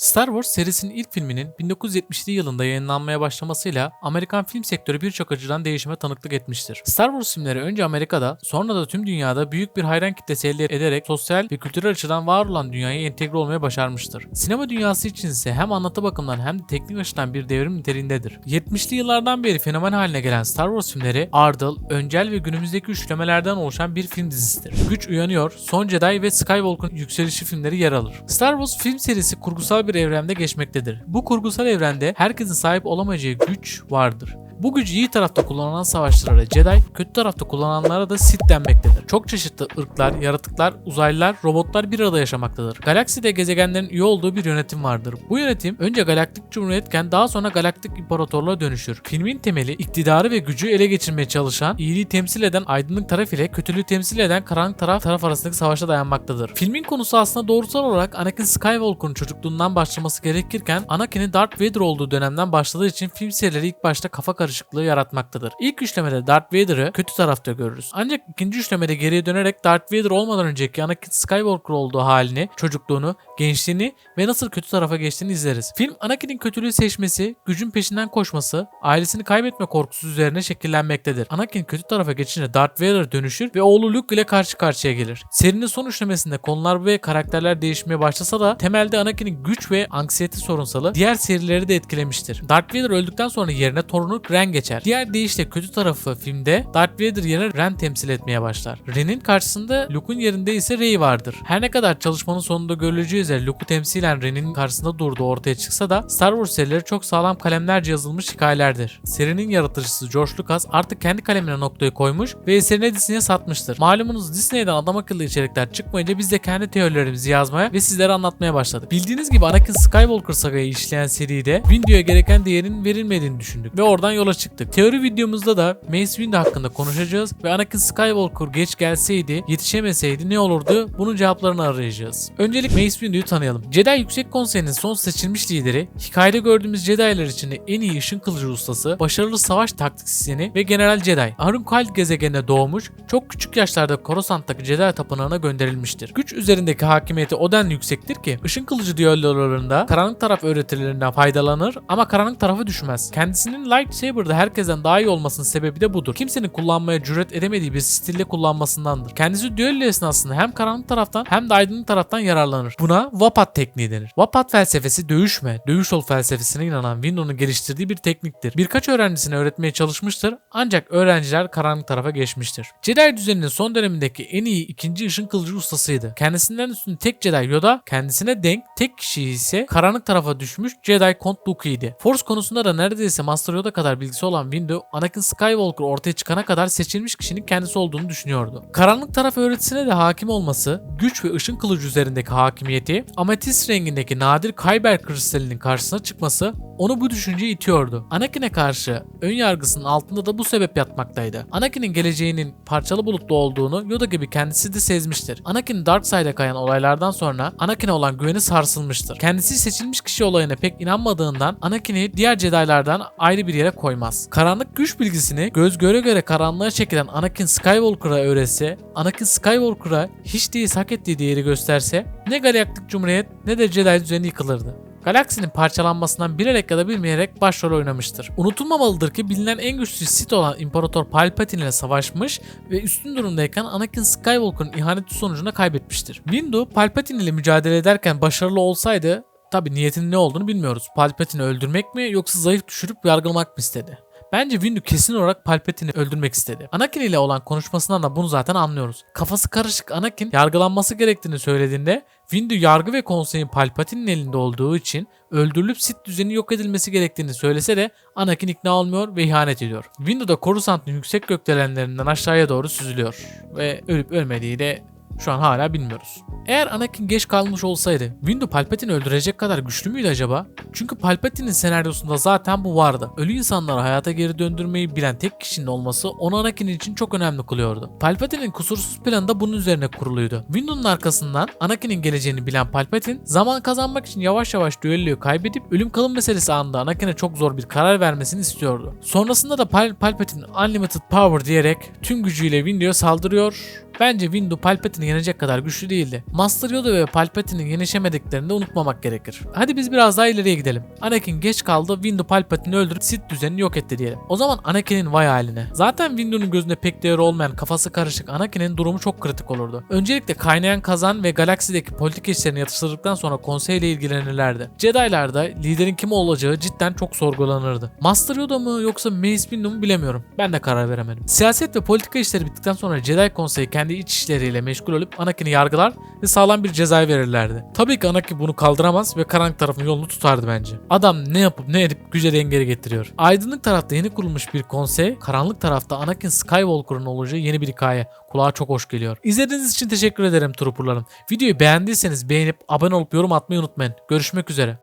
Star Wars serisinin ilk filminin 1977 yılında yayınlanmaya başlamasıyla Amerikan film sektörü birçok açıdan değişime tanıklık etmiştir. Star Wars filmleri önce Amerika'da sonra da tüm dünyada büyük bir hayran kitlesi elde ederek sosyal ve kültürel açıdan var olan dünyaya entegre olmaya başarmıştır. Sinema dünyası için ise hem anlatı bakımından hem de teknik açıdan bir devrim niteliğindedir. 70'li yıllardan beri fenomen haline gelen Star Wars filmleri ardıl, öncel ve günümüzdeki üçlemelerden oluşan bir film dizisidir. Güç Uyanıyor, Son Jedi ve Skywalker'ın yükselişi filmleri yer alır. Star Wars film serisi kurgusal bir evrende geçmektedir. Bu kurgusal evrende herkesin sahip olamayacağı güç vardır. Bu gücü iyi tarafta kullanan savaşçılara Jedi, kötü tarafta kullananlara da Sith denmektedir. Çok çeşitli ırklar, yaratıklar, uzaylılar, robotlar bir arada yaşamaktadır. Galakside gezegenlerin üye olduğu bir yönetim vardır. Bu yönetim önce Galaktik Cumhuriyetken daha sonra Galaktik İmparatorluğa dönüşür. Filmin temeli iktidarı ve gücü ele geçirmeye çalışan, iyiliği temsil eden aydınlık taraf ile kötülüğü temsil eden karanlık taraf taraf arasındaki savaşa dayanmaktadır. Filmin konusu aslında doğrusal olarak Anakin Skywalker'ın çocukluğundan başlaması gerekirken Anakin'in Darth Vader olduğu dönemden başladığı için film serileri ilk başta kafa karışıklığı yaratmaktadır. İlk üçlemede Darth Vader'ı kötü tarafta görürüz. Ancak ikinci üçlemede geriye dönerek Darth Vader olmadan önceki Anakin Skywalker olduğu halini, çocukluğunu, gençliğini ve nasıl kötü tarafa geçtiğini izleriz. Film Anakin'in kötülüğü seçmesi, gücün peşinden koşması, ailesini kaybetme korkusu üzerine şekillenmektedir. Anakin kötü tarafa geçince Darth Vader dönüşür ve oğlu Luke ile karşı karşıya gelir. Serinin son üçlemesinde konular ve karakterler değişmeye başlasa da temelde Anakin'in güç ve anksiyete sorunsalı diğer serileri de etkilemiştir. Darth Vader öldükten sonra yerine torunu Ren geçer. Diğer deyişle kötü tarafı filmde Darth Vader yerine Ren temsil etmeye başlar. Ren'in karşısında Luke'un yerinde ise Rey vardır. Her ne kadar çalışmanın sonunda görüleceği üzere Luke'u temsilen Ren'in karşısında durduğu ortaya çıksa da Star Wars serileri çok sağlam kalemlerce yazılmış hikayelerdir. Serinin yaratıcısı George Lucas artık kendi kalemine noktayı koymuş ve eserini Disney'e satmıştır. Malumunuz Disney'den adam akıllı içerikler çıkmayınca biz de kendi teorilerimizi yazmaya ve sizlere anlatmaya başladık. Bildiğiniz gibi Anakin Skywalker sagayı işleyen seride Windu'ya gereken değerin verilmediğini düşündük ve oradan yola çıktık. Teori videomuzda da Mace Windu hakkında konuşacağız ve Anakin Skywalker geç gelseydi, yetişemeseydi ne olurdu? Bunun cevaplarını arayacağız. Öncelik Mace Windu'yu tanıyalım. Jedi Yüksek Konseyi'nin son seçilmiş lideri, hikayede gördüğümüz Jedi'lar içinde en iyi ışın kılıcı ustası, başarılı savaş taktisyeni ve General Jedi. Arunkal gezegenine doğmuş, çok küçük yaşlarda Coruscant'taki Jedi tapınağına gönderilmiştir. Güç üzerindeki hakimiyeti o denli yüksektir ki, ışın kılıcı düellolarında karanlık taraf öğretilerinden faydalanır ama karanlık tarafa düşmez. Kendisinin lightsaber'da herkesten daha iyi olmasının sebebi de budur. Kimsenin kullanmaya cüret edemediği bir stille kullanmasındandır. Kendisi düello esnasında hem karanlık taraftan hem de aydınlık taraftan yararlanır. Buna Wapat tekniği denir. Wapat felsefesi dövüşme, dövüş ol felsefesine inanan Windows'un geliştirdiği bir tekniktir. Birkaç öğrencisine öğretmeye çalışmıştır ancak öğrenciler karanlık tarafa geçmiştir. Jedi düzeninin son dönemindeki en iyi ikinci ışın kılıcı ustasıydı. Kendisinden üstün tek Jedi Yoda, kendisine denk tek kişi ise karanlık tarafa düşmüş Jedi Count Dooku idi. Force konusunda da neredeyse Master Yoda kadar bilgisi olan Windu, Anakin Skywalker ortaya çıkana kadar seçilmiş kişinin kendisi olduğunu düşünüyordu. Karanlık taraf öğretisine de hakim olması, güç ve ışın kılıcı üzerindeki hakimiyeti, ametist rengindeki nadir Kyber kristalinin karşısına çıkması onu bu düşünceye itiyordu. Anakin'e karşı ön yargısının altında da bu sebep yatmaktaydı. Anakin'in geleceğinin parçalı bulutlu olduğunu Yoda gibi kendisi de sezmiştir. Anakin Darkseid'e kayan olaylardan sonra Anakin'e olan güveni sarsılmıştır. Kendisi seçilmiş kişi olayına pek inanmadığından Anakin'i diğer Jedi'lardan ayrı bir yere koymaz. Karanlık güç bilgisini göz göre göre karanlığa çekilen Anakin Skywalker'a öğretse, Anakin Skywalker'a hiç değilse hak ettiği değeri gösterse ne Galaktik Cumhuriyet ne de Jedi düzeni yıkılırdı. Galaksinin parçalanmasından bilerek ya da bilmeyerek başrol oynamıştır. Unutulmamalıdır ki bilinen en güçlü Sith olan İmparator Palpatine ile savaşmış ve üstün durumdayken Anakin Skywalker'ın ihaneti sonucunda kaybetmiştir. Windu Palpatine ile mücadele ederken başarılı olsaydı Tabi niyetinin ne olduğunu bilmiyoruz. Palpatine'i öldürmek mi yoksa zayıf düşürüp yargılamak mı istedi? Bence Windu kesin olarak Palpatine'i öldürmek istedi. Anakin ile olan konuşmasından da bunu zaten anlıyoruz. Kafası karışık Anakin yargılanması gerektiğini söylediğinde Windu yargı ve konseyin Palpatine'in elinde olduğu için öldürülüp Sith düzeni yok edilmesi gerektiğini söylese de Anakin ikna olmuyor ve ihanet ediyor. Windu da Coruscant'ın yüksek gökdelenlerinden aşağıya doğru süzülüyor ve ölüp ölmediği de şu an hala bilmiyoruz. Eğer Anakin geç kalmış olsaydı Windu Palpatine'i öldürecek kadar güçlü müydü acaba? Çünkü Palpatine'in senaryosunda zaten bu vardı. Ölü insanları hayata geri döndürmeyi bilen tek kişinin olması onu Anakin için çok önemli kılıyordu. Palpatine'in kusursuz planı da bunun üzerine kuruluydu. Windu'nun arkasından Anakin'in geleceğini bilen Palpatine zaman kazanmak için yavaş yavaş düelloyu kaybedip ölüm kalım meselesi anında Anakin'e çok zor bir karar vermesini istiyordu. Sonrasında da Pal Palpatine Unlimited Power diyerek tüm gücüyle Windu'ya saldırıyor bence Windu Palpatine'i yenecek kadar güçlü değildi. Master Yoda ve Palpatine'in yenişemediklerini de unutmamak gerekir. Hadi biz biraz daha ileriye gidelim. Anakin geç kaldı, Windu Palpatine'i öldürüp Sith düzenini yok etti diyelim. O zaman Anakin'in vay haline. Zaten Windu'nun gözünde pek değeri olmayan kafası karışık Anakin'in durumu çok kritik olurdu. Öncelikle kaynayan kazan ve galaksideki politik işlerini yatıştırdıktan sonra konseyle ilgilenirlerdi. Jedi'larda liderin kim olacağı cidden çok sorgulanırdı. Master Yoda mı yoksa Mace Windu mu bilemiyorum. Ben de karar veremedim. Siyaset ve politika işleri bittikten sonra Jedi Konseyi kendi iç işleriyle meşgul olup Anakin'i yargılar ve sağlam bir ceza verirlerdi. Tabii ki Anakin bunu kaldıramaz ve karanlık tarafın yolunu tutardı bence. Adam ne yapıp ne edip güce dengeli getiriyor. Aydınlık tarafta yeni kurulmuş bir konsey, karanlık tarafta Anakin Skywalker'ın olacağı yeni bir hikaye. Kulağa çok hoş geliyor. İzlediğiniz için teşekkür ederim Trooper'larım. Videoyu beğendiyseniz beğenip abone olup yorum atmayı unutmayın. Görüşmek üzere.